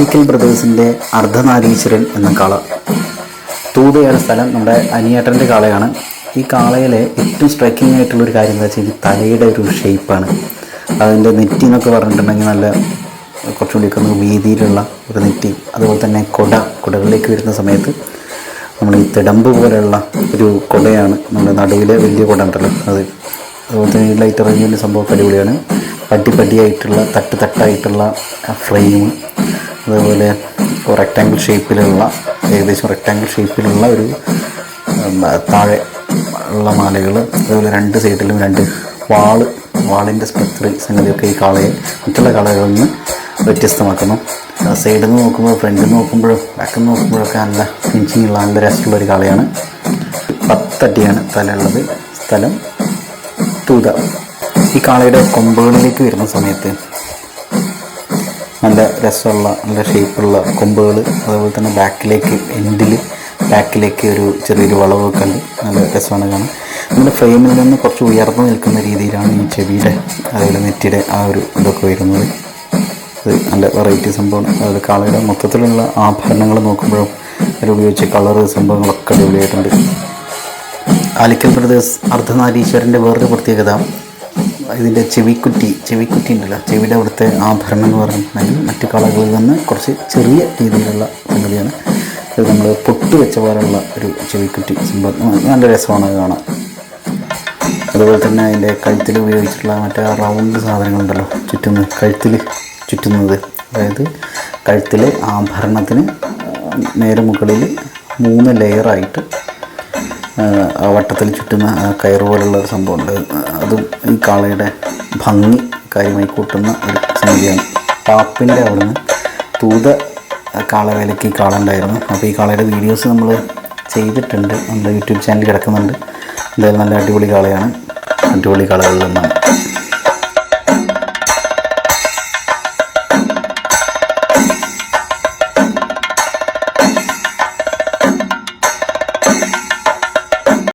ആലിക്കൽ ബ്രദേഴ്സിന്റെ അർദ്ധനാരീശ്വരൻ എന്ന കാള. തൂതയാണ് സ്ഥലം നമ്മുടെ അനിയേട്ടന്റെ കാളയാണ്. ഈ കാളയിലെ ഏറ്റവും സ്ട്രൈക്കിംഗ് ആയിട്ടുള്ള ഒരു കാര്യം എന്താ വെച്ചാൽ ഈ തലയുടെ ഒരു ഷേപ്പാണ് അതിന്റെ നെറ്റി എന്നൊക്കെ പറഞ്ഞിട്ടുണ്ടെങ്കിൽ നല്ല കുറച്ചുകൂടി ഒക്കെ വീതിയിലുള്ള ഒരു നെറ്റി അതുപോലെ തന്നെ കൊട കുടകളിലേക്ക് വരുന്ന സമയത്ത് നമ്മൾ ഈ തിടമ്പ് പോലെയുള്ള ഒരു കുടയാണ് നമ്മുടെ നടുവിലെ വലിയ കുട ഉണ്ടല്ലോ അത്. അതുപോലെ തന്നെ ലൈറ്റ് അറേഞ്ച്മെന്റ് സംഭവം അടിപൊളിയാണ്. പട്ടി പട്ടിയായിട്ടുള്ള തട്ട് തട്ടായിട്ടുള്ള ഫ്രെയിം അതേപോലെ റെക്റ്റാങ്കിൾ ഷേപ്പിലുള്ള ഏകദേശം റെക്റ്റാങ്കിൾ ഷേപ്പിലുള്ള ഒരു താഴെ ഉള്ള മാലകൾ അതുപോലെ രണ്ട് സൈഡിലും രണ്ട് വാൾ വാളിന്റെ സ്പെക്ടറി സംഗതിയൊക്കെ ഈ കാളയെ മറ്റുള്ള കാളകളിൽ നിന്ന് വ്യത്യസ്തമാക്കുന്നു. സൈഡിൽ നിന്ന് നോക്കുമ്പോൾ ഫ്രണ്ടിൽ നിന്ന് നോക്കുമ്പോഴും ബാക്കിൽ നിന്ന് നോക്കുമ്പോഴൊക്കെ നല്ല ഫിനിഷിംഗ് ഉള്ള നല്ല രസമുള്ള ഒരു കാളയാണ്. പത്തടിയാണ് തലയുള്ളത്. സ്ഥലം തൂത. ഈ കാളയുടെ കൊമ്പുകളിലേക്ക് വരുന്ന സമയത്ത് നല്ല രസമുള്ള നല്ല ഷേപ്പുള്ള കൊമ്പുകൾ. അതുപോലെ തന്നെ ബാക്കിലേക്ക് എൻഡിൽ ബാക്കിലേക്ക് ഒരു ചെറിയൊരു വളവൊക്കെ ഉണ്ട്. നല്ല രസമാണ് കാണാൻ. നമ്മുടെ ഫ്രെയിമിൽ നിന്ന് കുറച്ച് ഉയർന്നു നിൽക്കുന്ന രീതിയിലാണ് ഈ ചെവിയുടെ അതുപോലെ നെറ്റിയുടെ ആ ഒരു ഇതൊക്കെ വരുന്നത്. അത് നല്ല വെറൈറ്റി സംഭവമാണ് അതുപോലെ കാളയുടെ മൊത്തത്തിലുള്ള ആഭരണങ്ങൾ നോക്കുമ്പോഴും അതിൽ കളറ് സംഭവങ്ങളൊക്കെ അടിപൊളിയായിട്ടുണ്ട്. ആലിക്കൽ ബ്രദേഴ്സ് അർദ്ധനാരീശ്വരന്റെ വേറൊരു പ്രത്യേകത ഇതിന്റെ ചെവിക്കുറ്റി ചെവിക്കുറ്റി ഉണ്ടല്ലോ ചെവിയുടെ അവിടുത്തെ ആഭരണം എന്ന് പറഞ്ഞിട്ടുണ്ടെങ്കിൽ മറ്റു കളകളിൽ നിന്ന് കുറച്ച് ചെറിയ രീതിയിലുള്ള സംഗതിയാണ്. ഇത് നമ്മൾ പൊട്ട് വെച്ച പോലുള്ള ഒരു ചെവിക്കുറ്റി സംഭവം. നല്ല രസമാണ് കാണാൻ. അതുപോലെ തന്നെ അതിന്റെ കഴുത്തിൽ ഉപയോഗിച്ചിട്ടുള്ള മറ്റേ റൗണ്ട് സാധനങ്ങളുണ്ടല്ലോ ചുറ്റുന്നത് കഴുത്തിൽ ചുറ്റുന്നത്. അതായത് കഴുത്തിലെ ആഭരണത്തിന് നേരെ മുകളിൽ മൂന്ന് ലെയറായിട്ട് വട്ടത്തിൽ ചുറ്റുന്ന ആ കയറ് പോലുള്ള ഒരു സംഭവമുണ്ട്. അതും ഈ കാളയുടെ ഭംഗി കാര്യമായി കൂട്ടുന്ന ഒരു സംഗതിയാണ്. പാപ്പിന്റെ അവിടുന്ന് തൂത കാളവേലയ്ക്ക് ഈ കാള ഉണ്ടായിരുന്നു. അപ്പോൾ ഈ കാളയുടെ വീഡിയോസ് നമ്മൾ ചെയ്തിട്ടുണ്ട്. നമ്മുടെ യൂട്യൂബ് ചാനൽ കിടക്കുന്നുണ്ട്. എന്തായാലും നല്ല അടിപൊളി കാളയാണ്. അടിപൊളി കാളകളിൽ ഒന്നാണ്.